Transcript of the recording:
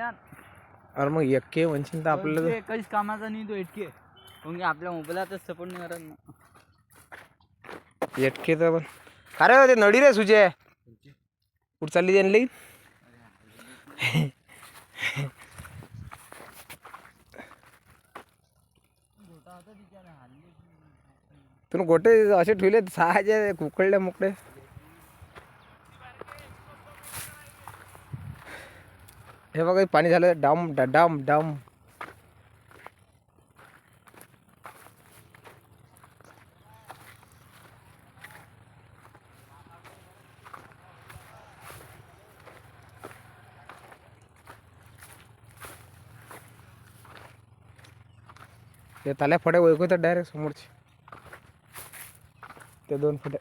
अरे मग एक्के म्हणशील तर आपल्याला आपल्याला काहीच कामाचा नाही तो मग आपल्या मोबाईलातच सपोर्ट नाही करत ना. एटके तर पण अरे ते नडी रे सुजे कुठं चालली त्यांनी लई तुम्ही गोटे असे ठेवले सहाचे कुकळले मोकळे हे बघा पाणी झालं. डम ड डम डम. ते ताल्या फड्या ओळखतात डायरेक्ट समोरचे. ते दोन फड्या